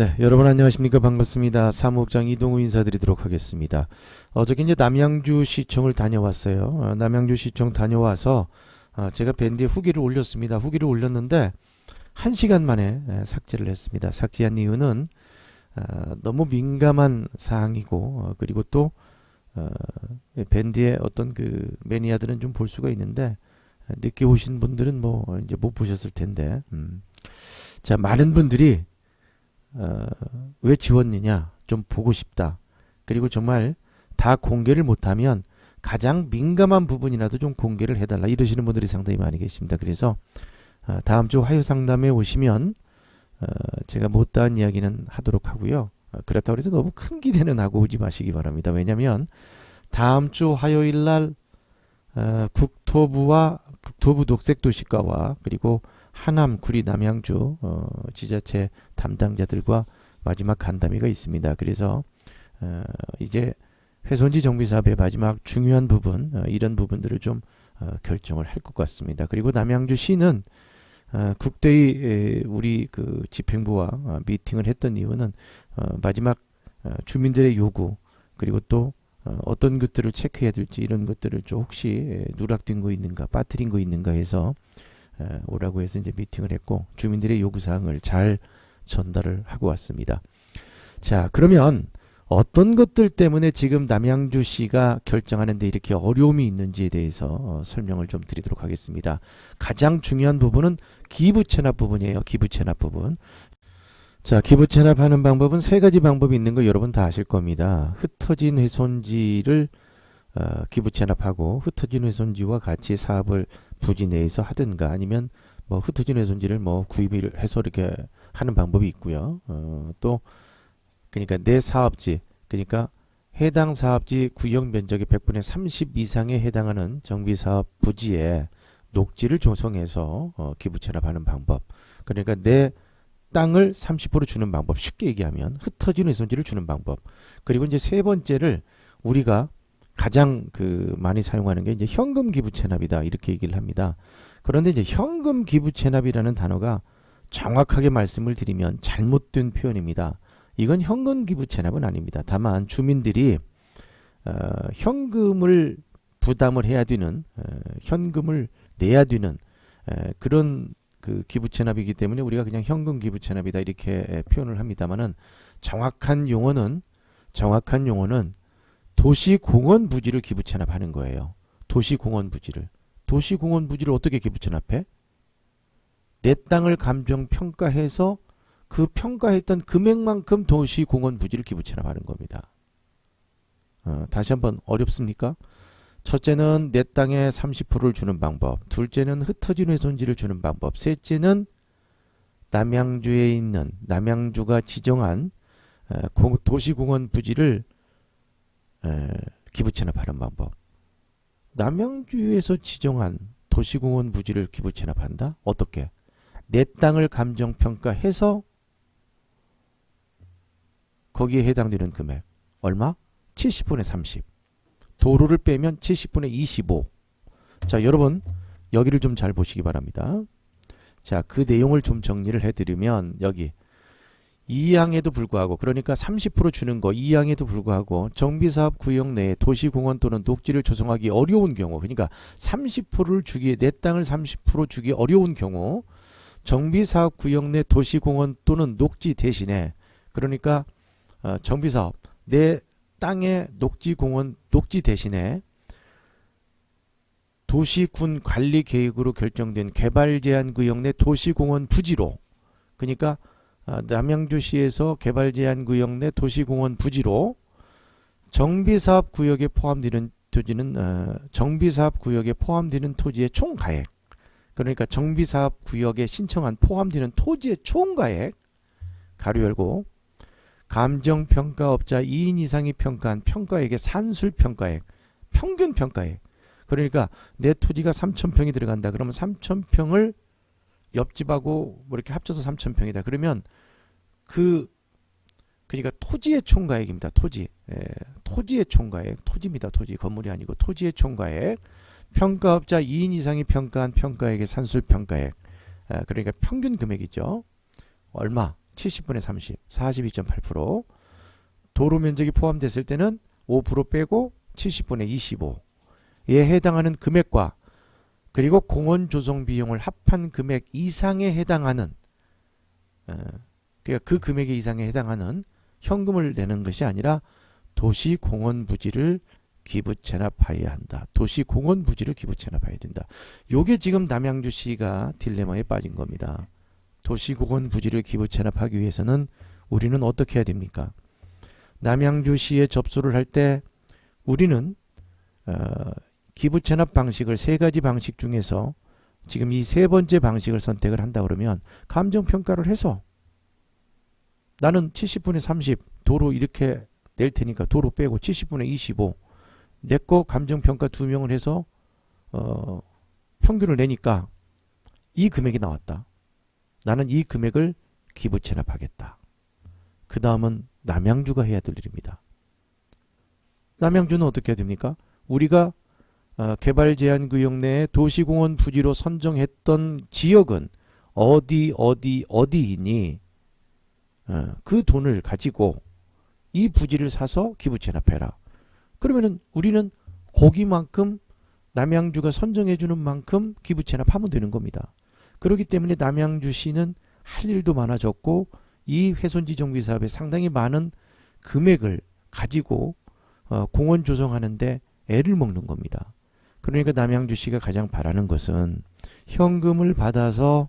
네, 여러분 안녕하십니까 반갑습니다. 사무국장 이동우 인사드리도록 하겠습니다. 어저께 이제 남양주 시청을 다녀왔어요. 어, 남양주 시청 다녀와서 어, 제가 밴드에 후기를 올렸습니다. 후기를 올렸는데 한 시간 만에 에, 삭제를 했습니다. 삭제한 이유는 어, 너무 민감한 사항이고 어, 그리고 또 어, 밴드의 어떤 그 매니아들은 좀 볼 수가 있는데 어, 늦게 오신 분들은 뭐 이제 못 보셨을 텐데 음. 자 많은 분들이 어, 왜 지웠느냐 좀 보고 싶다. 그리고 정말 다 공개를 못하면 가장 민감한 부분이라도 좀 공개를 해달라 이러시는 분들이 상당히 많이 계십니다. 그래서 어, 다음 주 화요 상담에 오시면 어, 제가 못다한 이야기는 하도록 하고요. 어, 그렇다고 해서 너무 큰 기대는 하고 오지 마시기 바랍니다. 왜냐하면 다음 주 화요일 날 어, 국토부와 국토부 녹색도시과와 그리고 하남, 구리, 남양주 어, 지자체 담당자들과 마지막 간담회가 있습니다. 그래서 어, 이제 훼손지 정비 사업의 마지막 중요한 부분 어, 이런 부분들을 좀 어, 결정을 할 것 같습니다. 그리고 남양주시는 어, 국대의 에, 우리 그 집행부와 어, 미팅을 했던 이유는 어, 마지막 어, 주민들의 요구 그리고 또 어, 어떤 것들을 체크해야 될지 이런 것들을 좀 혹시 에, 누락된 거 있는가 빠뜨린 거 있는가 해서 에, 오라고 해서 이제 미팅을 했고 주민들의 요구 사항을 잘 전달을 하고 왔습니다. 자, 그러면 어떤 것들 때문에 지금 남양주시가 결정하는데 이렇게 어려움이 있는지에 대해서 어, 설명을 좀 드리도록 하겠습니다. 가장 중요한 부분은 기부 체납 부분이에요. 기부 체납 부분. 자, 기부 체납하는 방법은 세 가지 방법이 있는 거 여러분 다 아실 겁니다. 흩어진 훼손지를 어, 기부 체납하고 흩어진 훼손지와 같이 사업을 부지 내에서 하든가 아니면 뭐 흩어진 훼손지를 뭐 구입을 해서 이렇게 하는 방법이 있고요. 어, 또 그러니까 내 사업지 그러니까 해당 사업지 구역 면적의 100분의 30 이상에 해당하는 정비 사업 부지에 녹지를 조성해서 어, 기부 체납하는 방법. 그러니까 내 땅을 30% 주는 방법. 쉽게 얘기하면 흩어진 훼손지를 주는 방법. 그리고 이제 세 번째를 우리가 가장 그 많이 사용하는 게 이제 현금 기부 체납이다 이렇게 얘기를 합니다. 그런데 이제 현금 기부 체납이라는 단어가 정확하게 말씀을 드리면 잘못된 표현입니다. 이건 현금 기부 체납은 아닙니다. 다만 주민들이 어, 현금을 부담을 해야 되는 어, 현금을 내야 되는 에, 그런 그 기부 체납이기 때문에 우리가 그냥 현금 기부 체납이다 이렇게 에, 표현을 합니다만은 정확한 용어는 정확한 용어는 도시공원 부지를 기부 체납하는 거예요. 도시공원 부지를 도시공원 부지를 어떻게 기부 체납해? 내 땅을 감정 평가해서 그 평가했던 금액만큼 도시공원 부지를 기부 체납하는 겁니다. 어, 다시 한번 어렵습니까? 첫째는 내 땅에 30%를 주는 방법, 둘째는 흩어진 훼손지를 주는 방법, 셋째는 남양주에 있는 남양주가 지정한 에, 공- 도시공원 부지를 에, 기부 체납하는 방법. 남양주에서 지정한 도시공원 부지를 기부 체납한다? 어떻게? 내 땅을 감정 평가해서 거기에 해당되는 금액 얼마? 70분의 30. 도로를 빼면 70분의 25. 자, 여러분 여기를 좀 잘 보시기 바랍니다. 자, 그 내용을 좀 정리를 해드리면 여기 이항에도 불구하고 그러니까 30% 주는 거 이항에도 불구하고 정비사업 구역 내에 도시공원 또는 녹지를 조성하기 어려운 경우 그러니까 30%를 주기 내 땅을 30% 주기 어려운 경우 정비사업 구역 내 도시공원 또는 녹지 대신에 그러니까 어, 정비사업 내 땅의 녹지공원 녹지 대신에 도시군 관리 계획으로 결정된 개발 제한 구역 내 도시공원 부지로 그러니까 어, 남양주시에서 개발 제한 구역 내 도시공원 부지로 정비사업 구역에 포함되는 토지는 어, 정비사업 구역에 포함되는 토지의 총 가액 그러니까 정비사업 구역에 신청한 포함되는 토지의 총 가액 가로 열고 감정평가업자 2인 이상이 평가한 평가액의 산술평가액 평균 평가액. 그러니까 내 토지가 3천평이 들어간다. 그러면 3천평을 옆집하고 뭐 이렇게 합쳐서 3천 평이다. 그러면 그 그러니까 토지의 총가액입니다. 토지. 예, 토지의 총가액. 토지입니다. 토지. 건물이 아니고 토지의 총가액. 평가업자 2인 이상이 평가한 평가액의 산술 평가액. 아, 그러니까 평균 금액이죠. 얼마? 70분의 30, 42.8%. 도로 면적이 포함됐을 때는 5% 빼고 70분의 25 에 해당하는 금액과 그리고 공원 조성 비용을 합한 금액 이상에 해당하는 어, 그러니까 그 금액에 이상에 해당하는 현금을 내는 것이 아니라 도시 공원 부지를 기부 체납하여야 한다. 도시 공원 부지를 기부 체납해야 된다. 요게 지금 남양주시가 딜레마에 빠진 겁니다. 도시 공원 부지를 기부 체납하기 위해서는 우리는 어떻게 해야 됩니까? 남양주시에 접수를 할 때 우리는 어, 기부 체납 방식을 세 가지 방식 중에서 지금 이 세 번째 방식을 선택을 한다 그러면 감정 평가를 해서 나는 70분의 30 도로 이렇게 낼 테니까 도로 빼고 70분의 25 내 거 감정 평가 두 명을 해서 어, 평균을 내니까 이 금액이 나왔다. 나는 이 금액을 기부 체납하겠다. 그 다음은 남양주가 해야 될 일입니다. 남양주는 어떻게 해야 됩니까? 우리가 어, 개발 제한 구역 내에 도시공원 부지로 선정했던 지역은 어디 어디 어디이니 어, 그 돈을 가지고 이 부지를 사서 기부 체납해라. 그러면은 우리는 거기만큼 남양주가 선정해 주는 만큼 기부 체납하면 되는 겁니다. 그렇기 때문에 남양주시는 할 일도 많아졌고 이 훼손지 정비 사업에 상당히 많은 금액을 가지고 어, 공원 조성하는데 애를 먹는 겁니다. 그러니까 남양주시가 가장 바라는 것은 현금을 받아서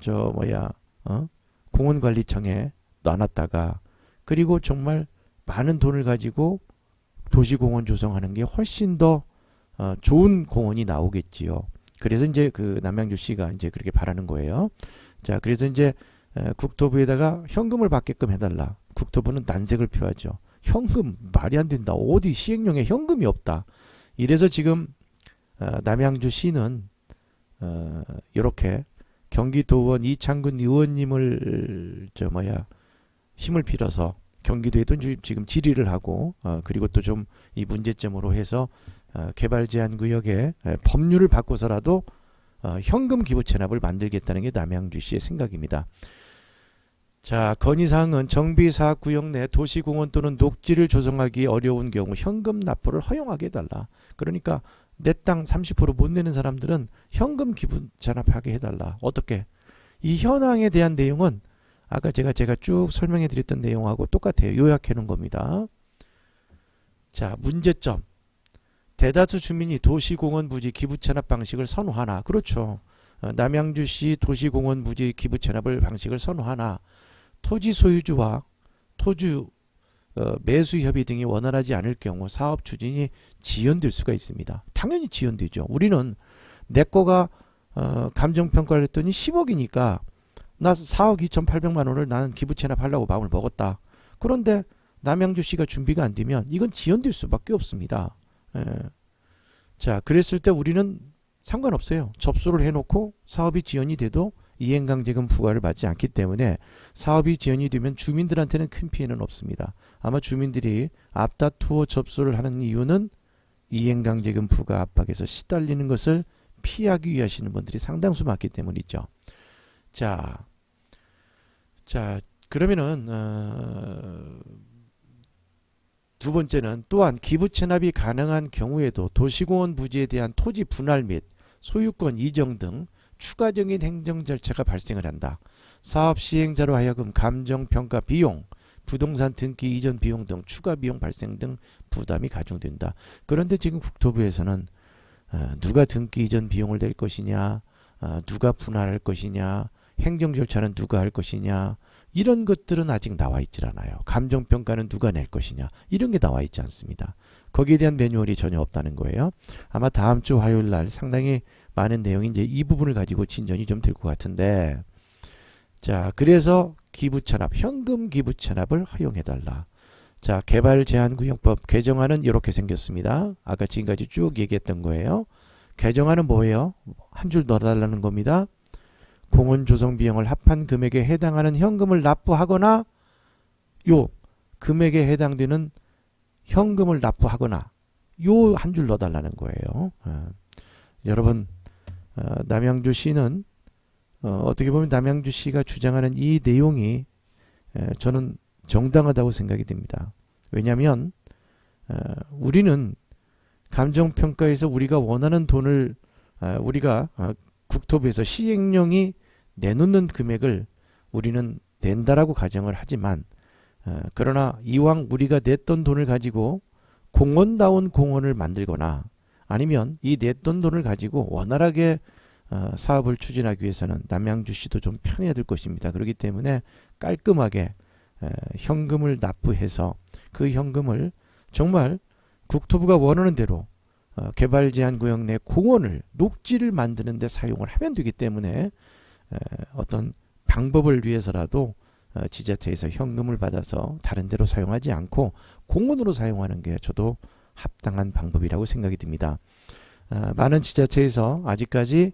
저 뭐야 어? 공원관리청에 놔놨다가 그리고 정말 많은 돈을 가지고 도시공원 조성하는 게 훨씬 더 어, 좋은 공원이 나오겠지요. 그래서 이제 그 남양주시가 이제 그렇게 바라는 거예요. 자, 그래서 이제 에, 국토부에다가 현금을 받게끔 해달라. 국토부는 난색을 표하죠. 현금 말이 안 된다. 어디 시행령에 현금이 없다. 이래서 지금 어, 남양주시는 어, 이렇게 경기도원 이창근 의원님을 저 뭐야 힘을 빌어서 경기도에도 지금 질의를 하고 어, 그리고 또 좀 이 문제점으로 해서 어, 개발 제한 구역에 에, 법률을 바꿔서라도 어, 현금 기부 체납을 만들겠다는 게 남양주시의 생각입니다. 자, 건의사항은 정비사업 구역 내 도시공원 또는 녹지를 조성하기 어려운 경우 현금 납부를 허용하게 해달라. 그러니까 내 땅 30%못 내는 사람들은 현금 기부 체납하게 해달라. 어떻게? 이 현황에 대한 내용은 아까 제가 제가 쭉 설명해 드렸던 내용하고 똑같아요. 요약해 놓은 겁니다. 자, 문제점. 대다수 주민이 도시공원 부지 기부 체납 방식을 선호하나? 그렇죠. 어, 남양주시 도시공원 부지 기부 체납을 방식을 선호하나? 토지 소유주와 토주 어, 매수 협의 등이 원활하지 않을 경우 사업 추진이 지연될 수가 있습니다. 당연히 지연되죠. 우리는 내 거가 어, 감정 평가를 했더니 10억이니까 나 4억 2,800만 원을 나는 기부 체납하려고 마음을 먹었다. 그런데 남양주시가 준비가 안 되면 이건 지연될 수밖에 없습니다. 예. 자, 그랬을 때 우리는 상관없어요. 접수를 해놓고 사업이 지연이 돼도 이행강제금 부과를 받지 않기 때문에 사업이 지연이 되면 주민들한테는 큰 피해는 없습니다. 아마 주민들이 앞다투어 접수를 하는 이유는 이행강제금 부과 압박에서 시달리는 것을 피하기 위해 하시는 분들이 상당수 많기 때문이죠. 자, 자 그러면은 어, 두 번째는 또한 기부 체납이 가능한 경우에도 도시공원 부지에 대한 토지 분할 및 소유권 이정 등 추가적인 행정 절차가 발생을 한다. 사업 시행자로 하여금 감정 평가 비용, 부동산 등기 이전 비용 등 추가 비용 발생 등 부담이 가중된다. 그런데 지금 국토부에서는 어, 누가 등기 이전 비용을 낼 것이냐, 어, 누가 분할할 것이냐, 행정 절차는 누가 할 것이냐, 이런 것들은 아직 나와 있질 않아요. 감정 평가는 누가 낼 것이냐, 이런 게 나와 있지 않습니다. 거기에 대한 매뉴얼이 전혀 없다는 거예요. 아마 다음 주 화요일 날 상당히 많은 내용이 이제 이 부분을 가지고 진전이 좀 될 것 같은데. 자 그래서 기부 체납 현금 기부 체납을 허용해 달라. 자 개발 제한 구역법 개정안은 이렇게 생겼습니다. 아까 지금까지 쭉 얘기했던 거예요. 개정안은 뭐예요? 한 줄 넣어달라는 겁니다. 공원 조성 비용을 합한 금액에 해당하는 현금을 납부하거나 요 금액에 해당되는 현금을 납부하거나 요 한 줄 넣어달라는 거예요 어. 여러분 어, 남양주 시는 어, 어떻게 보면 남양주 시가 주장하는 이 내용이 에, 저는 정당하다고 생각이 됩니다. 왜냐하면 어, 우리는 감정평가에서 우리가 원하는 돈을 어, 우리가 어, 국토부에서 시행령이 내놓는 금액을 우리는 낸다라고 가정을 하지만 어, 그러나 이왕 우리가 냈던 돈을 가지고 공원다운 공원을 만들거나 아니면 이 냈던 돈을 가지고 원활하게 어, 사업을 추진하기 위해서는 남양주시도 좀 편해야 될 것입니다. 그렇기 때문에 깔끔하게 에, 현금을 납부해서 그 현금을 정말 국토부가 원하는 대로 어, 개발 제한 구역 내 공원을 녹지를 만드는 데 사용을 하면 되기 때문에 에, 어떤 방법을 위해서라도 어, 지자체에서 현금을 받아서 다른 데로 사용하지 않고 공원으로 사용하는 게 저도 합당한 방법이라고 생각이 듭니다. 아, 많은 지자체에서 아직까지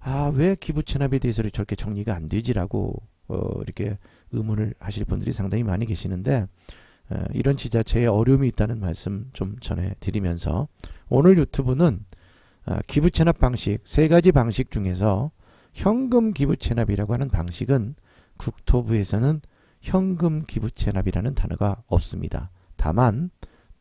아, 왜 기부 체납에 대해서 저렇게 정리가 안 되지라고 어, 이렇게 의문을 하실 분들이 상당히 많이 계시는데 어, 이런 지자체에 어려움이 있다는 말씀 좀 전해드리면서 오늘 유튜브는 아, 기부 체납 방식 세 가지 방식 중에서 현금 기부 체납이라고 하는 방식은 국토부에서는 현금 기부 체납이라는 단어가 없습니다. 다만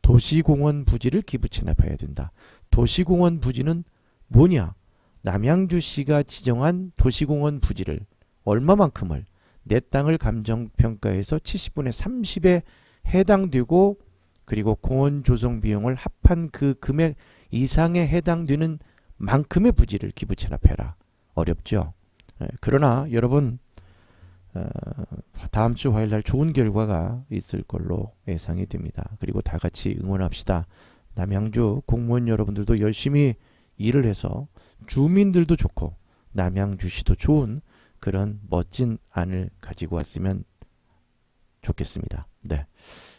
도시공원 부지를 기부 체납해야 된다. 도시공원 부지는 뭐냐? 남양주시가 지정한 도시공원 부지를 얼마만큼을 내 땅을 감정평가해서 70분의 30에 해당되고 그리고 공원 조성 비용을 합한 그 금액 이상에 해당되는 만큼의 부지를 기부 체납해라. 어렵죠. 예, 그러나 여러분 어, 다음 주 화요일 날 좋은 결과가 있을 걸로 예상이 됩니다. 그리고 다 같이 응원합시다. 남양주 공무원 여러분들도 열심히 일을 해서 주민들도 좋고 남양주시도 좋은 그런 멋진 안을 가지고 왔으면 좋겠습니다. 네.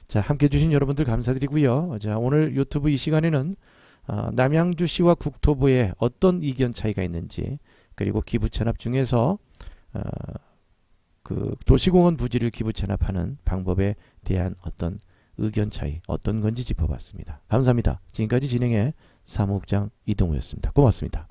자, 함께 해주신 여러분들 감사드리고요. 자, 오늘 유튜브 이 시간에는 어, 남양주시와 국토부의 어떤 이견 차이가 있는지 그리고 기부 체납 중에서 어, 그 도시공원 부지를 기부 체납하는 방법에 대한 어떤 의견 차이 어떤 건지 짚어봤습니다. 감사합니다. 지금까지 진행해 사무국장 이동우였습니다. 고맙습니다.